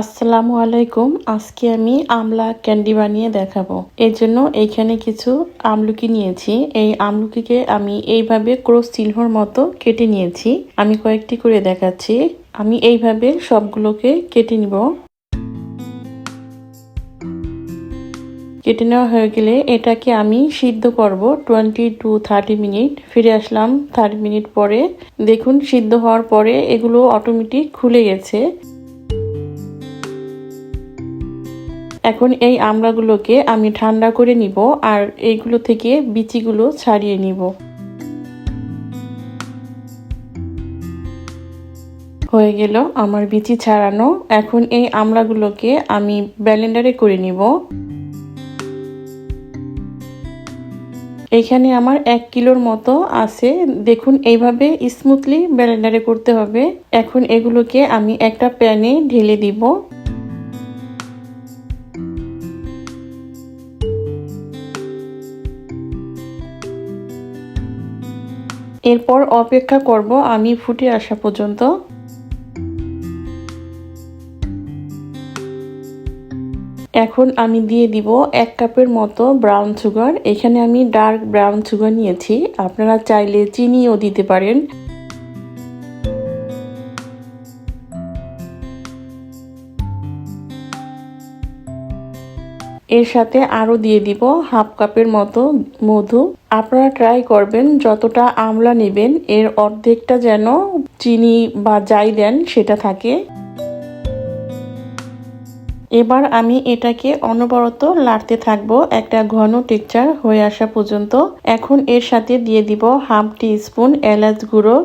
আসসালামু আলাইকুম, আজকে আমি আমলা ক্যান্ডি বানিয়ে দেখাবো। এর জন্য এইখানে কিছু আমলকি নিয়েছি। এই আমলকিকে আমি এইভাবে ক্রোস চিহ্নর মতো কেটে নিয়েছি। আমি কয়েকটি করে দেখাচ্ছি। আমি এইভাবে সবগুলোকে কেটে নিব। কেটে নেওয়া হয়ে গেলে এটাকে আমি সিদ্ধ করব টোয়েন্টি টু থার্টি মিনিট। ফিরে আসলাম থার্টি মিনিট পরে। দেখুন, সিদ্ধ হওয়ার পরে এগুলো অটোমেটিক খুলে গেছে। এখন এই আমড়াগুলোকে আমি ঠান্ডা করে নিব আর এইগুলো থেকে বিচিগুলো ছাড়িয়ে নিব। হয়ে গেল আমার বিচি ছাড়ানো। এখন এই আমড়াগুলোকে আমি ব্যালেন্ডারে করে নিব। এখানে আমার এক কিলোর মতো আছে। দেখুন, এইভাবে স্মুথলি ব্যালেন্ডারে করতে হবে। এখন এগুলোকে আমি একটা প্যানে ঢেলে দিব। এরপর অপেক্ষা করব আমি ফুটে আসা পর্যন্ত। এখন আমি দিয়ে দিব এক কাপের মতো ব্রাউন সুগার এখানে আমি ডার্ক ব্রাউন সুগার নিয়েছি। আপনারা চাইলে চিনিও দিতে পারেন। এর সাথে আরও দিয়ে দিব হাফ কাপের মতো মধু। আপনারা ট্রাই করবেন, যতটা আমলা নেবেন, এর অর্ধেকটা যেন চিনি বা যাই দেন সেটা থাকে। এবার আমি এটাকে অনবরত লাড়তে থাকব, একটা ঘন টেকচার হয়ে আসা পর্যন্ত। এখন এর সাথে দিয়ে দিব হাফ টি স্পুন এলাচ গুঁড়ো।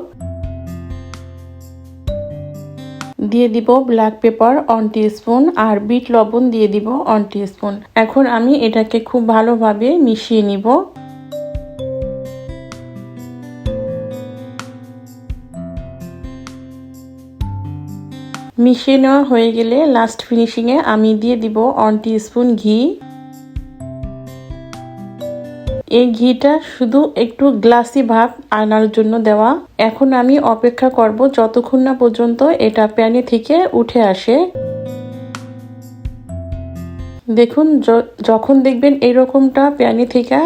দিয়ে দিব ব্ল্যাক পেপার অন স্পুন আর বিট লবণ দিয়ে দিব অন স্পুন এখন আমি এটাকে খুব ভালোভাবে মিশিয়ে নিব। মিশিয়ে নেওয়া হয়ে গেলে লাস্ট ফিনিশিংয়ে আমি দিয়ে দিব অন স্পুন ঘি। এই ঘিটা শুধু একটু গ্লাসি ভাব আনার জন্য দেওয়া। এখন আমি অপেক্ষা করব যতক্ষণ না পর্যন্ত এটা প্যানে থেকে উঠে আসে। দেখুন যখন দেখবেন এরকমটা প্যানে থেকে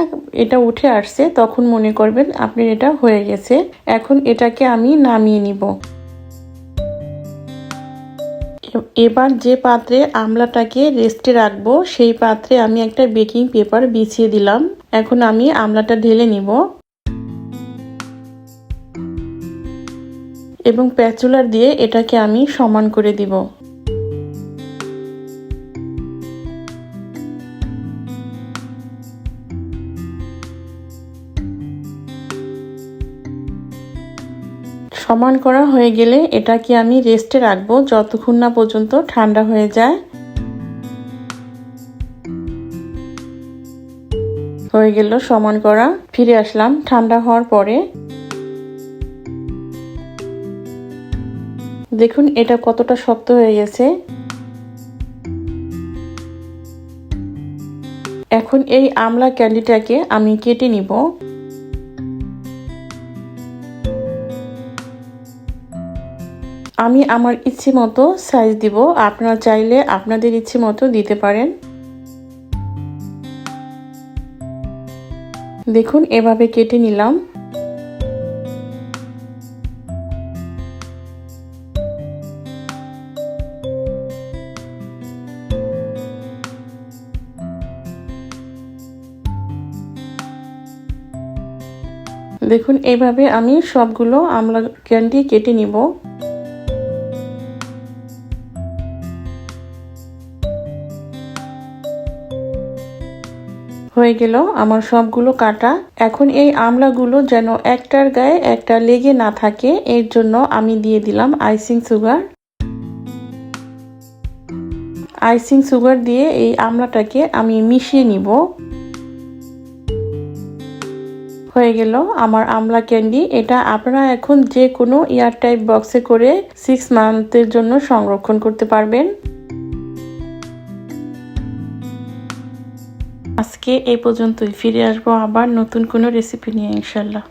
এটা উঠে আসছে, তখন মনে করবেন আপনার এটা হয়ে গেছে। এখন এটাকে আমি নামিয়ে নিব। এবার যে পাত্রে আমলাটাকে রেস্টে রাখব, সেই পাত্রে আমি একটা বেকিং পেপার বিছিয়ে দিলাম। এখন আমি আমলাটা ঢেলে নিব। এবং প্যাচুলার দিয়ে এটাকে আমি সমান করে দিব। সমান করা হয়ে গেলে এটাকে আমি রেস্টে রাখব যতক্ষণ না পর্যন্ত ঠান্ডা হয়ে যায়। হয়ে গেল সমান করা। ফিরে আসলাম ঠান্ডা হওয়ার পরে। দেখুন এটা কতটা শক্ত হয়ে গেছে। এখন এই আমলা ক্যান্ডিটাকে আমি কেটে নিব। আমি আমার ইচ্ছে মতো সাইজ দিব। আপনারা চাইলে আপনাদের ইচ্ছে মতো দিতে পারেন। দেখুন, এভাবে কেটে নিলাম। দেখুন এইভাবে আমি সবগুলো আমলা ক্যান্ডি কেটে নিব। হয়ে গেল। আমার সবগুলো কাটা। এখন এই আমলাগুলো যেন একটার গায়ে একটা লেগে না থাকে, এর জন্য আমি দিয়ে দিলাম আইসিং সুগার। আইসিং সুগার দিয়ে এই আমলাটাকে আমি মিশিয়ে নিব। হয়ে গেল আমার আমলা ক্যান্ডি। এটা আপনারা এখন যে কোনো এয়ার টাইপ বক্সে করে সিক্স মান্থের জন্য সংরক্ষণ করতে পারবেন। আজকে এই পর্যন্তই। ফিরে আসব আবার নতুন কোনো রেসিপি নিয়ে ইনশাল্লাহ।